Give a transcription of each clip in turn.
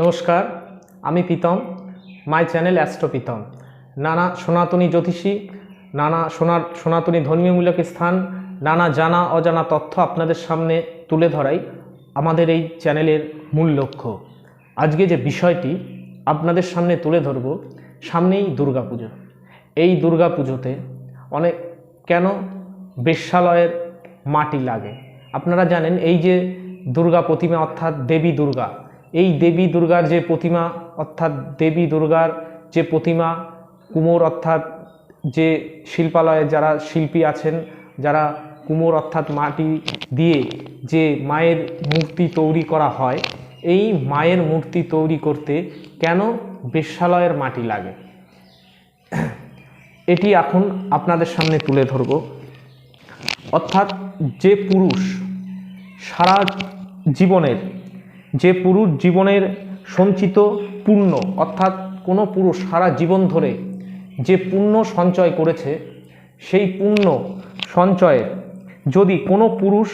নমস্কার, আমি Pritam, my channel astro Pritam. নানা সনাতনী জ্যোতিষী, নানা সোনার সনাতনী ধর্মীয়মূলক স্থান, নানা জানা অজানা তথ্য আপনাদের সামনে তুলে ধরাই আমাদের এই চ্যানেলের মূল লক্ষ্য। আজকে যে বিষয়টি আপনাদের সামনে তুলে ধরব, সামনেই দুর্গাপুজো। এই দুর্গাপুজোতে অনেক কেন বেশ্যালয়ের মাটি লাগে? আপনারা জানেন, এই যে দুর্গা প্রতিমা, অর্থাৎ দেবী দুর্গা এই দেবী দুর্গার যে প্রতিমা, অর্থাৎ দেবী দুর্গার যে প্রতিমা, কুমোর অর্থাৎ যে শিল্পালয়ে যারা শিল্পী আছেন, যারা কুমোর অর্থাৎ মাটি দিয়ে যে মায়ের মূর্তি তৈরি করা হয়, এই মায়ের মূর্তি তৈরি করতে কেন বেশ্যালয়ের মাটি লাগে? এটি এখন আপনাদের সামনে তুলে ধরব। অর্থাৎ যে পুরুষ সারা জীবনের যে পুরুষ জীবনের সঞ্চিত পুণ্য, অর্থাৎ কোনো পুরুষ সারা জীবন ধরে যে পুণ্য সঞ্চয় করেছে, সেই পুণ্য সঞ্চয়ে যদি কোনো পুরুষ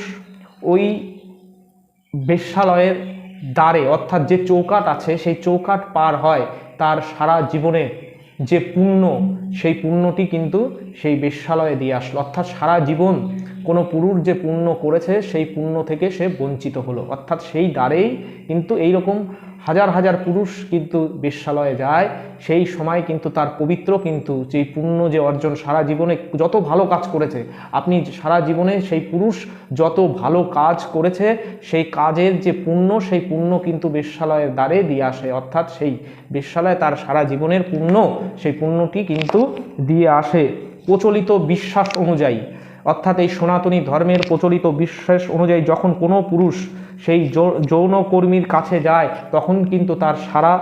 ওই বেশ্যালয়ের দ্বারে, অর্থাৎ যে চৌকাট আছে, সেই চৌকাট পার হয়, তার সারা জীবনে যে পুণ্য, সেই পুণ্যটি কিন্তু সেই বেশ্যালয়ে দিয়ে আসলো। অর্থাৎ সারা জীবন কোনো পুরুষ যে পুণ্য করেছে, সেই পুণ্য থেকে সে বঞ্চিত হলো। অর্থাৎ সেই দ্বারেই কিন্তু এই রকম হাজার হাজার পুরুষ কিন্তু বেশ্যালয়ে যায়। সেই সময় কিন্তু তার পবিত্র কিন্তু যেই পুণ্য যে অর্জন সারা জীবনে যত ভালো কাজ করেছে, আপনি সারা জীবনে সেই পুরুষ যত ভালো কাজ করেছে, সেই কাজের যে পুণ্য, সেই পুণ্য কিন্তু বেশ্যালয়ের দ্বারে দিয়ে আসে। অর্থাৎ সেই বেশ্যালয়ে তার সারা জীবনের পুণ্য, সেই পুণ্যটি কিন্তু দিয়ে আসে। প্রচলিত বিশ্বাস অনুযায়ী। অর্থাৎ এই সনাতনী ধর্মের প্রচলিত বিশ্বাস অনুযায়ী যখন কোনো পুরুষ সেই যৌনকর্মীর কাছে যায়, তখন কিন্তু তার সারা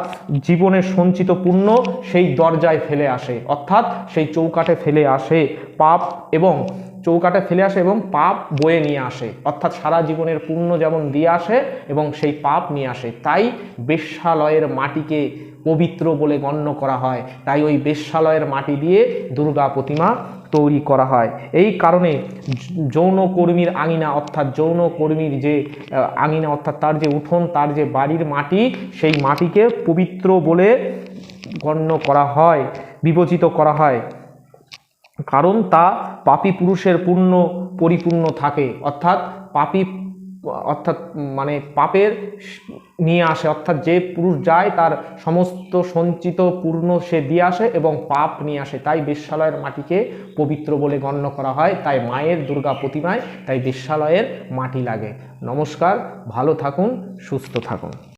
জীবনের সঞ্চিত পুণ্য সেই দরজায় ফেলে আসে। অর্থাৎ সেই চৌকাঠে ফেলে আসে পাপ এবং চৌকাটে ফেলে আসে এবং পাপ বয়ে নিয়ে আসে। অর্থাৎ সারা জীবনের পুণ্য যেমন দিয়ে আসে এবং সেই পাপ নিয়ে আসে। তাই বেশ্যালয়ের মাটিকে পবিত্র বলে গণ্য করা হয়। তাই ওই বেশ্যালয়ের মাটি দিয়ে দুর্গা প্রতিমা তৈরি করা হয়। এই কারণে যৌনকর্মীর আঙিনা অর্থাৎ যৌনকর্মীর যে আঙিনা অর্থাৎ তার যে উঠোন, তার যে বাড়ির মাটি, সেই মাটিকে পবিত্র বলে গণ্য করা হয়, বিবেচিত করা হয়। কারণ তা পাপী পুরুষের পূর্ণ পরিপূর্ণ থাকে। অর্থাৎ পাপী, অর্থাৎ মানে পাপের নিয়ে আসে। অর্থাৎ যে পুরুষ যায়, তার সমস্ত সঞ্চিত পূর্ণ সে দিয়ে আসে এবং পাপ নিয়ে আসে। তাই বেশ্যালয়ের মাটিকে পবিত্র বলে গণ্য করা হয়। তাই মায়ের দুর্গা প্রতিমায় তাই বেশ্যালয়ের মাটি লাগে। নমস্কার, ভালো থাকুন, সুস্থ থাকুন।